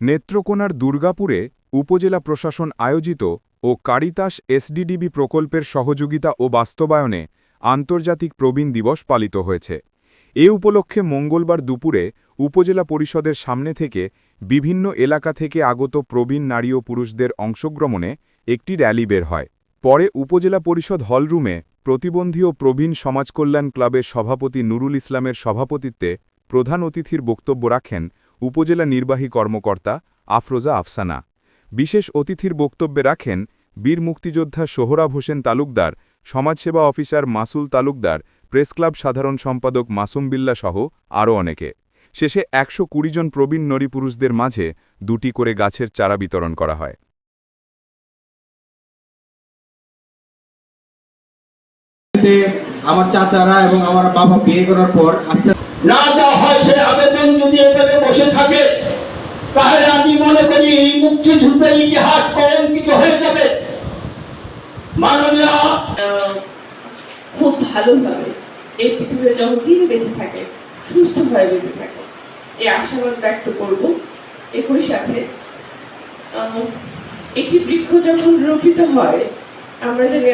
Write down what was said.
নেত্রকোনার দুর্গাপুরে উপজেলা প্রশাসন আয়োজিত ও কারিতাস এসডিডিবি প্রকল্পের সহযোগিতা ও বাস্তবায়নে আন্তর্জাতিক প্রবীণ দিবস পালিত হয়েছে। এ উপলক্ষে মঙ্গলবার দুপুরে উপজেলা পরিষদের সামনে থেকে বিভিন্ন এলাকা থেকে আগত প্রবীণ নারী ও পুরুষদের অংশগ্রমণে একটি র্যালি বের হয়। পরে উপজেলা পরিষদ হলরুমে প্রতিবন্ধী ও প্রবীণ সমাজকল্যাণ ক্লাবের সভাপতি নুরুল ইসলামের সভাপতিত্বে প্রধান অতিথির বক্তব্য রাখেন উপজেলা নির্বাহী কর্মকর্তা আফরোজা আফসানা। বিশেষ অতিথির বক্তব্যে রাখেন বীর মুক্তিযোদ্ধা সোহরাব হোসেন তালুকদার সমাজসেবা অফিসার মাসুল তালুকদার প্রেসক্লাব সাধারণ সম্পাদক মাসুম বিল্লা সহ আরও অনেকে। শেষে একশো কুড়ি জন প্রবীণ নরী পুরুষদের মাঝে দুটি করে গাছের চারা বিতরণ করা হয়। আমার চাচারা এবং আমার বাবা বিয়ে করার পর আস্তে না দেওয়া হয় সে থাকে তাহলে আমি মনে করি এই মুক্তিযুদ্ধের ইতিহাস কলঙ্কিত হয়ে যাবে। মাননীয় খুব ভালোভাবে এই পৃথিবীতে যতদিন বেঁচে থাকে, সুস্থভাবে বেঁচে থাকে, এই আশাবাদ ব্যক্ত করব। একই সাথে একটি বৃক্ষ যখন রক্ষিত হয়, আমরা জানি